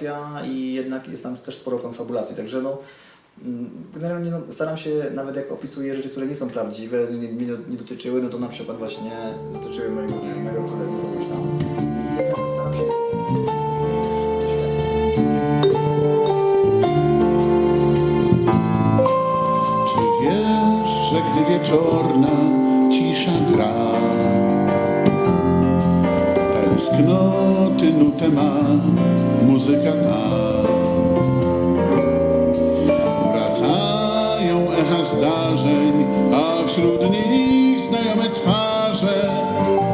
biografia i jednak jest tam też sporo konfabulacji, także no mm, generalnie no, staram się, nawet jak opisuję rzeczy, które nie są prawdziwe, nie, nie, nie dotyczyły, no to na przykład właśnie dotyczyły mojego znajomego, kolegi, kogoś tam. I staram się Czy wiesz, że gdy wieczorna cisza gra, tęsknoty nutę ma muzyka ta. Wracają echa zdarzeń, a wśród nich znajome twarze.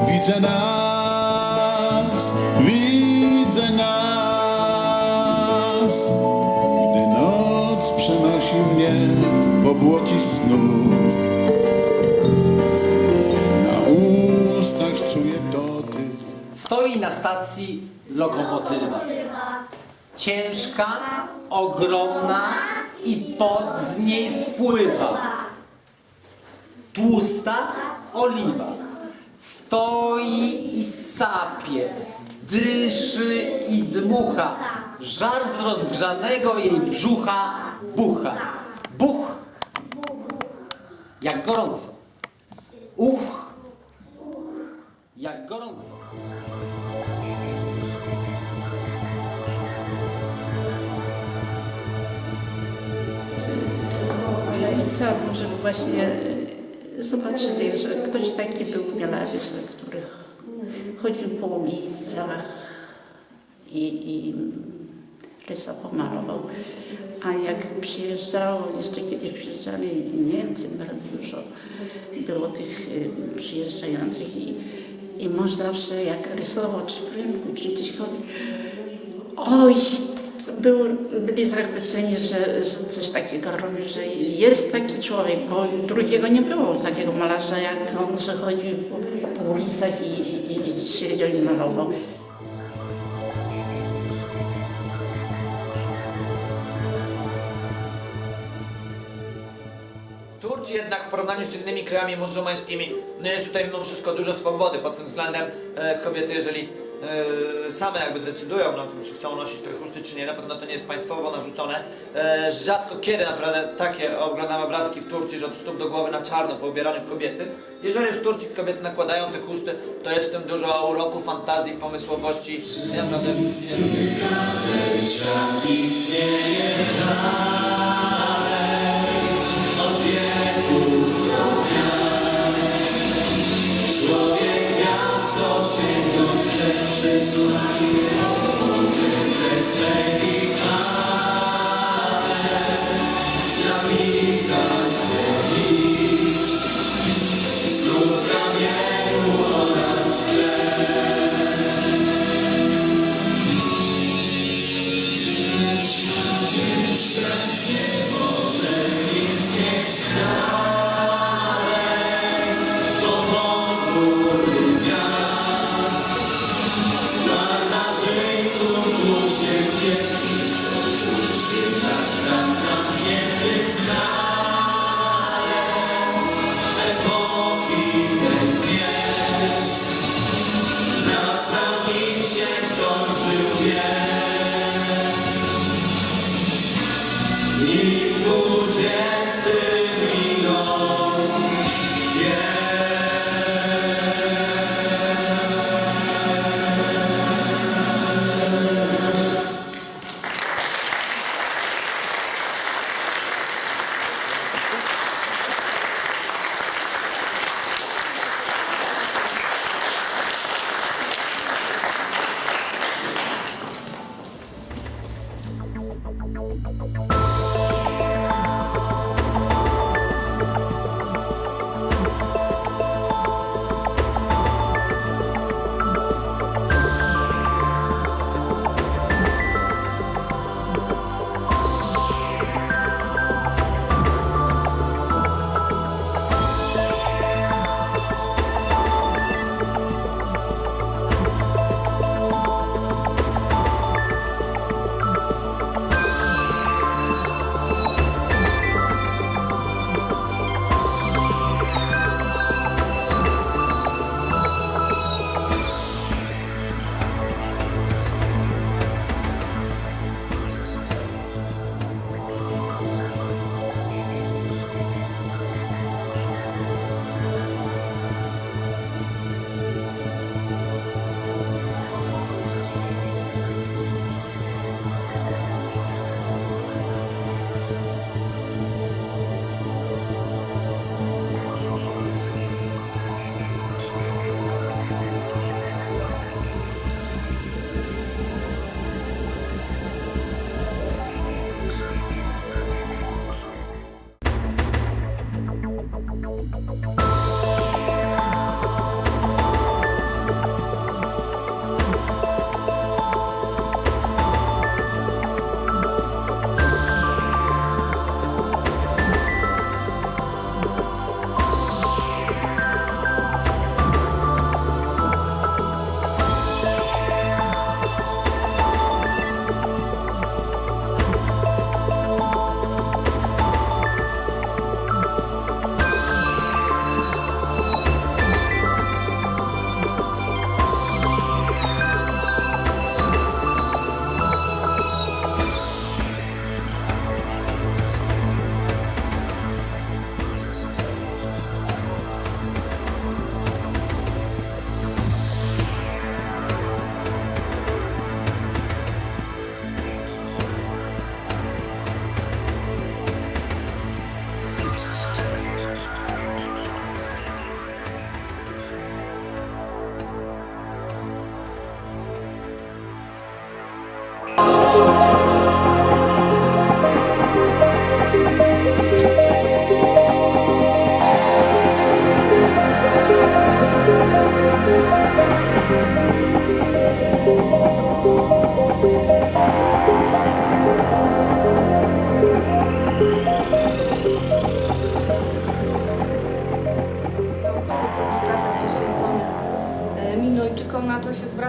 Widzę nas, widzę nas. Gdy noc przenosi mnie w obłoki snu Stoi na stacji lokomotywa. Ciężka, ogromna i pot z niej spływa. Tłusta oliwa. Stoi i sapie, dyszy i dmucha. Żar z rozgrzanego jej brzucha bucha. Buch, jak gorąco. Uch, jak gorąco. Ja chciałabym, żeby właśnie e, zobaczyli, że ktoś taki był że który chodził po ulicach i, i rysował, malował. A jak przyjeżdżało, jeszcze kiedyś przyjeżdżali Niemcy, bardzo dużo było tych y, przyjeżdżających i, i mąż zawsze jak rysował, czy w rynku, czy chodził, Oj, był, byli zachwyceni, że, że coś takiego robił, że jest taki człowiek, bo drugiego nie było takiego malarza jak on, że chodził po, po ulicach i, i, i siedział i malował. Jednak w porównaniu z innymi krajami muzułmańskimi no jest tutaj mimo wszystko dużo swobody pod tym względem e, kobiety, jeżeli e, same jakby decydują na tym, czy chcą nosić te chusty, czy nie, na pewno to nie jest państwowo narzucone. E, rzadko kiedy naprawdę takie oglądam obrazki w Turcji, że od stóp do głowy na czarno poubieranych kobiety. Jeżeli już w Turcji kobiety nakładają te chusty, to jest w tym dużo uroku, fantazji, pomysłowości i naprawdę nie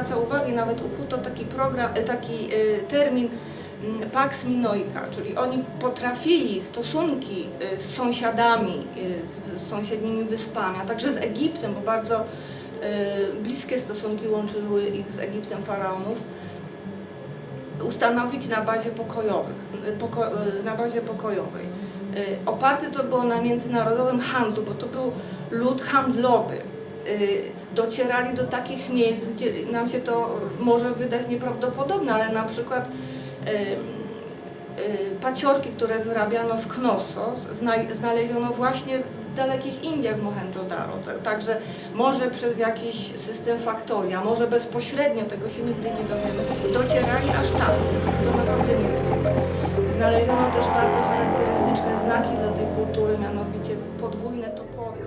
zwraca uwagę nawet ukuto taki program, e, taki e, termin mm, Pax Minoica, czyli oni potrafili stosunki e, z sąsiadami, z, z sąsiednimi wyspami, a także z Egiptem, bo bardzo bliskie stosunki łączyły ich z Egiptem faraonów, ustanowić na bazie pokojowych, poko, na bazie pokojowej. Oparte to było na międzynarodowym handlu, bo to był lud handlowy. Y, Docierali do takich miejsc, gdzie nam się to może wydać nieprawdopodobne, ale na przykład y, y, paciorki, które wyrabiano z Knossos, zna- znaleziono właśnie w dalekich Indiach w Mohenjo-Daro. Ta- Także może przez jakiś system faktoria, może bezpośrednio, tego się nigdy nie dowiemy, docierali aż tam, więc jest to naprawdę niezwykłe. Znaleziono też bardzo charakterystyczne znaki dla tej kultury, mianowicie podwójne topory.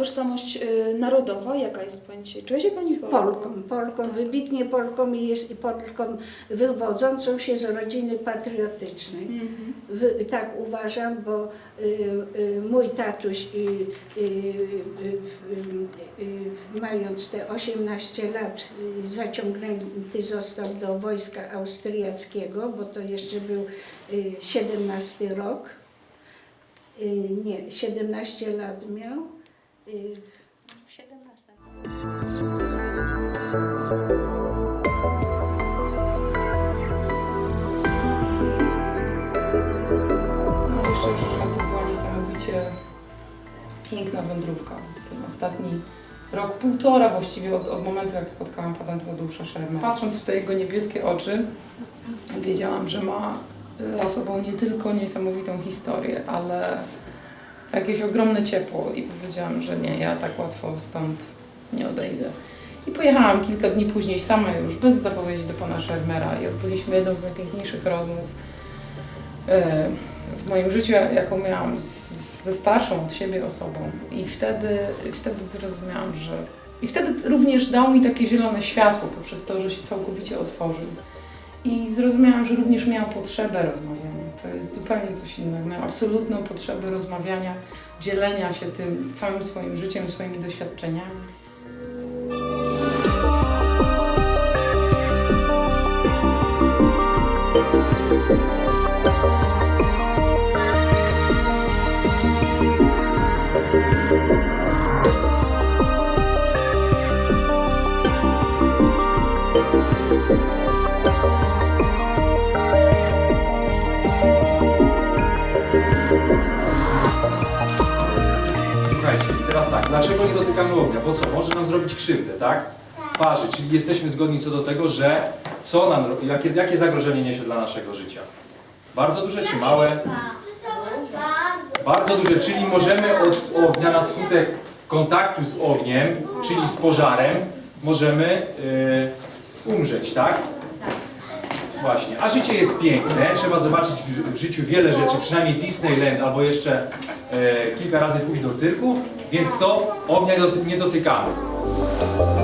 Tożsamość y, narodowa, jaka jest Pani dzisiaj? Czuje się Pani Polką? Polką, Polką, wybitnie Polką i jest i Polką wywodzącą się z rodziny patriotycznej. Mhm. Wy, tak uważam, bo y, y, mój tatuś, y, y, y, y, y, mając te 18 lat, y, zaciągnięty został do wojska austriackiego, bo to jeszcze był y, 17 rok. Y, nie, 17 lat miał. Y, 17. Mówię szczerze, że to była niesamowicie piękna wędrówka. Ten ostatni rok, półtora właściwie od, od momentu, jak spotkałam pana Tadeusza Szermę. Patrząc w te jego niebieskie oczy, wiedziałam, że ma za sobą nie tylko niesamowitą historię, ale jakieś ogromne ciepło i powiedziałam, że nie, ja tak łatwo stąd nie odejdę. I pojechałam kilka dni później sama już, bez zapowiedzi do pana Szermera i odbyliśmy jedną z najpiękniejszych rozmów e, w moim życiu, jaką miałam z, ze starszą od siebie osobą. I wtedy, wtedy zrozumiałam, że. I wtedy również dał mi takie zielone światło poprzez to, że się całkowicie otworzył. I zrozumiałam, że również miał potrzebę rozmawiania. To jest zupełnie coś innego. Miał absolutną potrzebę rozmawiania, dzielenia się tym całym swoim życiem, swoimi doświadczeniami. Krzywdę, tak? Parzy, czyli jesteśmy zgodni co do tego, że co nam, jakie, jakie zagrożenie niesie dla naszego życia? Bardzo duże czy małe? Bardzo duże, czyli możemy od ognia na skutek kontaktu z ogniem, czyli z pożarem, możemy yy, umrzeć, tak? Właśnie, a życie jest piękne, trzeba zobaczyć w, życiu wiele rzeczy, przynajmniej Disneyland albo jeszcze e, kilka razy pójść do cyrku, więc co? Ognia nie dotykamy. Música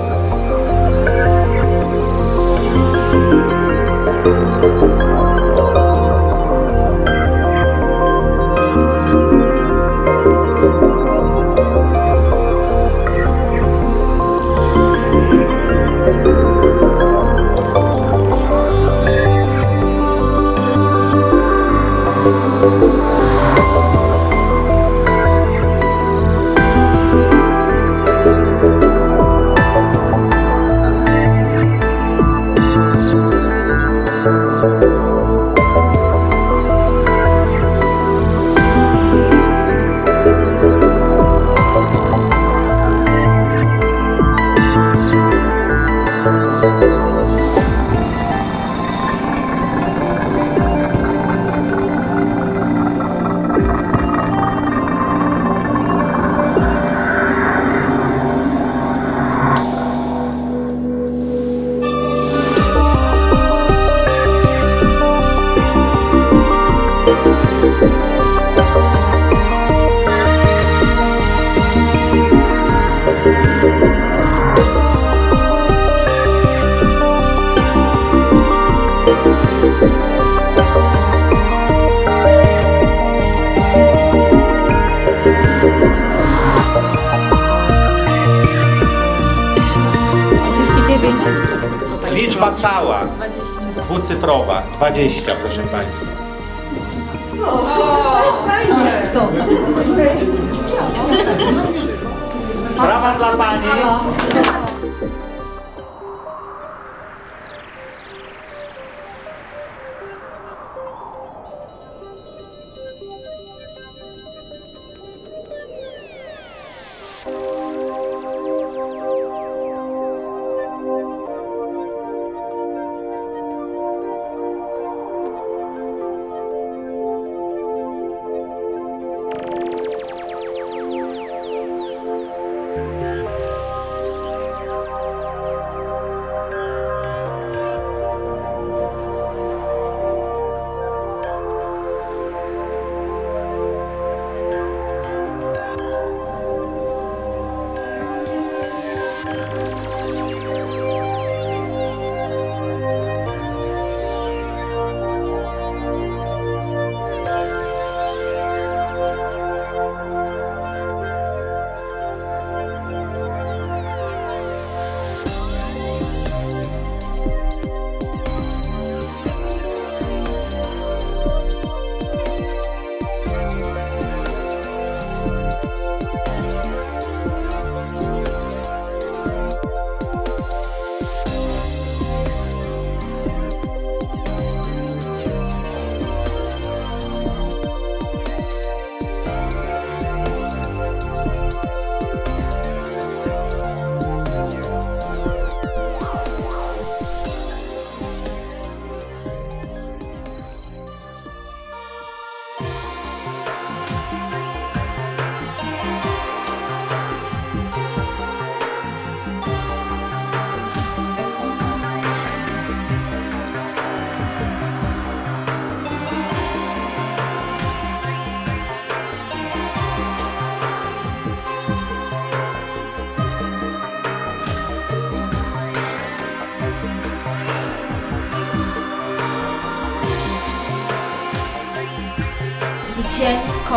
dwucyfrowa, 20 proszę Państwa. Brawa dla Pani.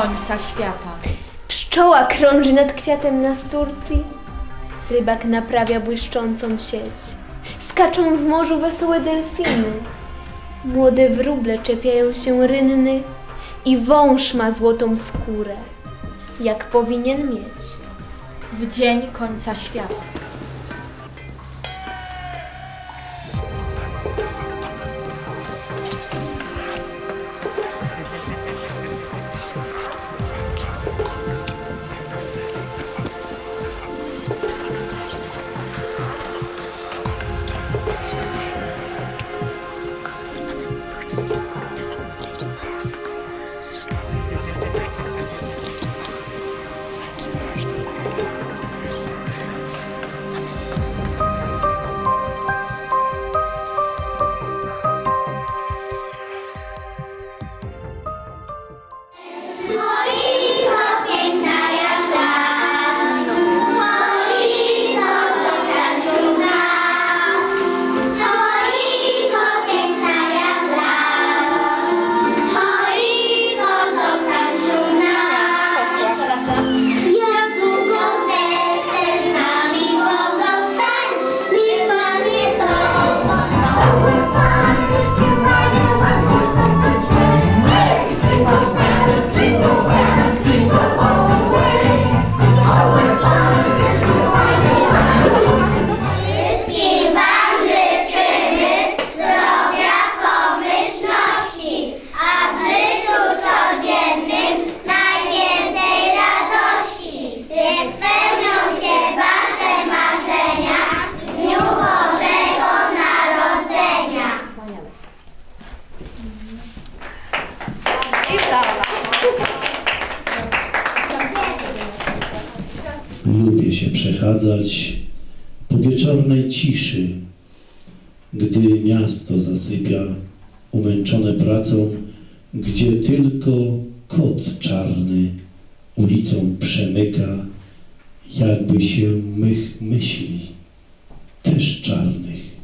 Końca świata. Pszczoła krąży nad kwiatem na Turcji. Rybak naprawia błyszczącą sieć. Skaczą w morzu wesołe delfiny. Młode wróble czepiają się rynny i wąż ma złotą skórę, jak powinien mieć. W dzień końca świata. Gdzie tylko kot czarny ulicą przemyka, jakby się mych myśli, też czarnych,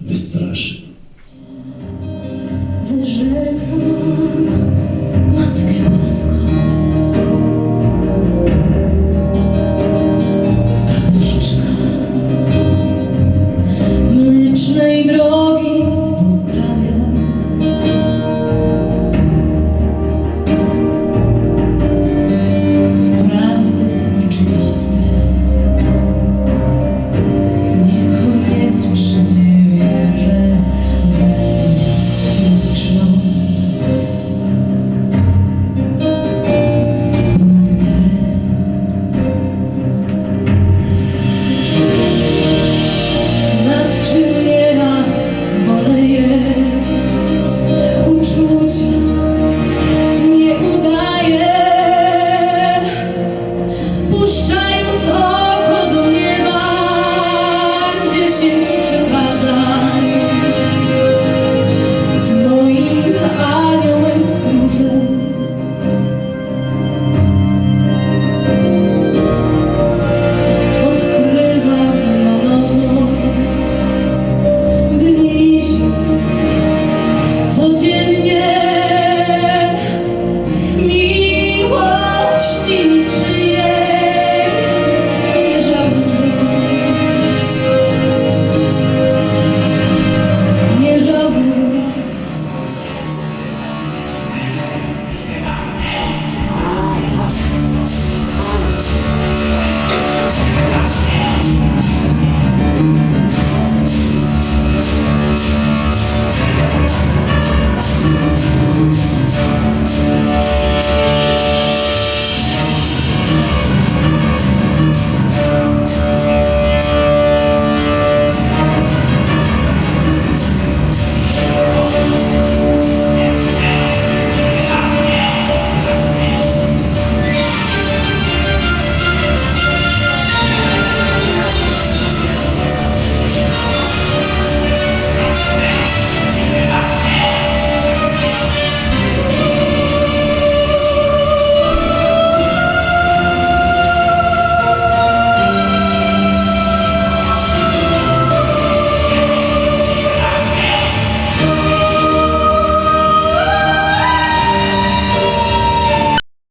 wystraszy.